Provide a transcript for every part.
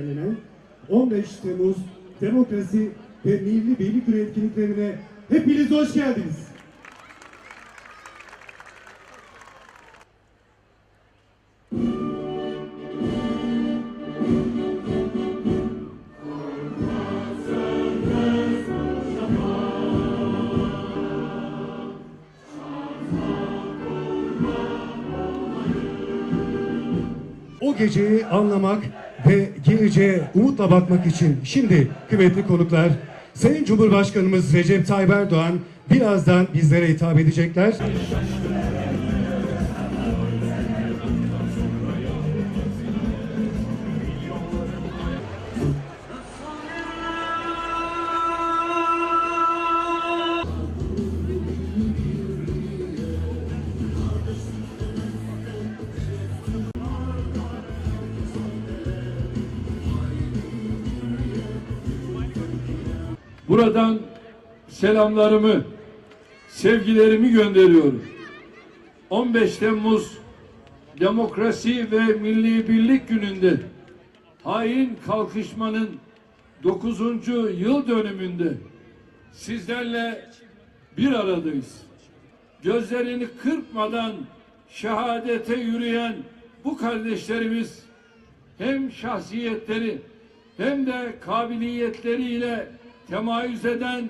düzenlenen 15 Temmuz Demokrasi ve Milli Günü etkinliklerine hepiniz hoş geldiniz. O geceyi anlamak ve geleceğe umutla bakmak için şimdi kıymetli konuklar Sayın Cumhurbaşkanımız Recep Tayyip Erdoğan birazdan bizlere hitap edecekler. Buradan selamlarımı, sevgilerimi gönderiyorum. 15 Temmuz Demokrasi ve Milli Birlik Günü'nde hain kalkışmanın 9. yıl dönümünde sizlerle bir aradayız. Gözlerini kırpmadan şehadete yürüyen bu kardeşlerimiz hem şahsiyetleri hem de kabiliyetleriyle temayüz eden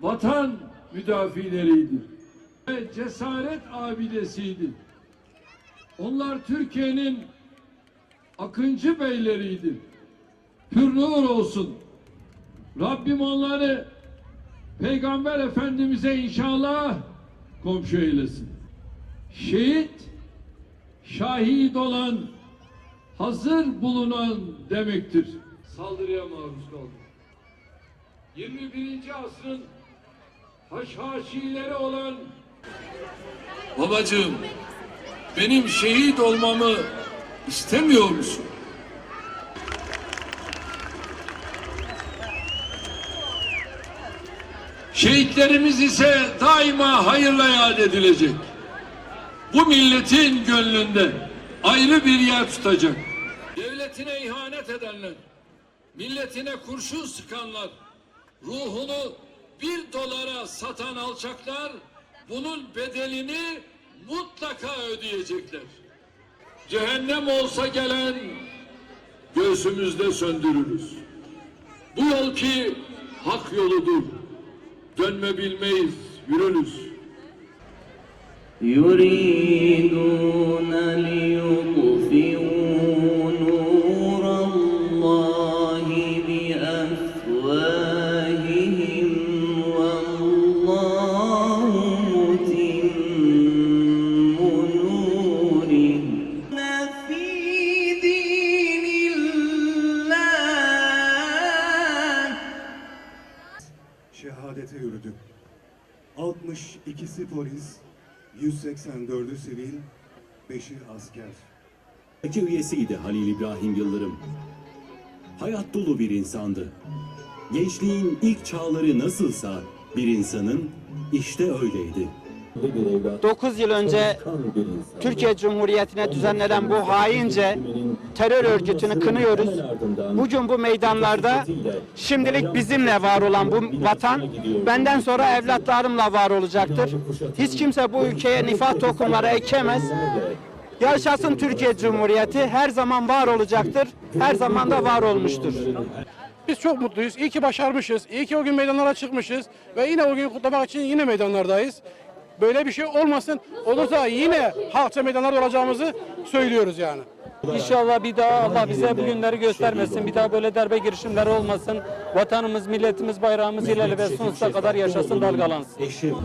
vatan müdafileriydi. Ve cesaret abidesiydi. Onlar Türkiye'nin akıncı beyleriydi. Pür nur olsun. Rabbim onları Peygamber Efendimiz'e inşallah komşu eylesin. Şehit, şahit olan, hazır bulunan demektir. Saldırıya maruz kaldı. 21. asrın haşhaşileri olan Babacığım benim şehit olmamı istemiyor musun? Şehitlerimiz ise daima hayırla yad edilecek. Bu milletin gönlünde ayrı bir yer tutacak. Devletine ihanet edenler, milletine kurşun sıkanlar, ruhunu bir dolara satan alçaklar bunun bedelini mutlaka ödeyecekler. Cehennem olsa gelen göğsümüzde söndürürüz. Bu yol ki hak yoludur. Dönme bilmeyiz, yürürüz. يريدون ليطفئوا Şehadete yürüdü. 62'si polis, 184'ü sivil, 5'i asker. Eki üyesiydi Halil İbrahim Yıldırım. Hayat dolu bir insandı. Gençliğin ilk çağları nasılsa bir insanın işte öyleydi. 9 yıl önce Türkiye Cumhuriyeti'ne düzenlenen bu haince terör örgütünü kınıyoruz. Bugün bu meydanlarda şimdilik bizimle var olan bu vatan benden sonra evlatlarımla var olacaktır. Hiç kimse bu ülkeye nifak tohumları ekemez. Yaşasın Türkiye Cumhuriyeti her zaman var olacaktır. Her zaman da var olmuştur. Biz çok mutluyuz. İyi ki başarmışız. İyi ki o gün meydanlara çıkmışız. Ve yine o günü kutlamak için yine meydanlardayız. Böyle bir şey olmasın. Olursa yine halkça meydanlarda olacağımızı söylüyoruz yani. İnşallah bir daha Allah bize bu günleri göstermesin. Bir daha böyle darbe girişimleri olmasın. Vatanımız, milletimiz, bayrağımız ilerle ve sonsuza kadar yaşasın, dalgalansın. Eşim,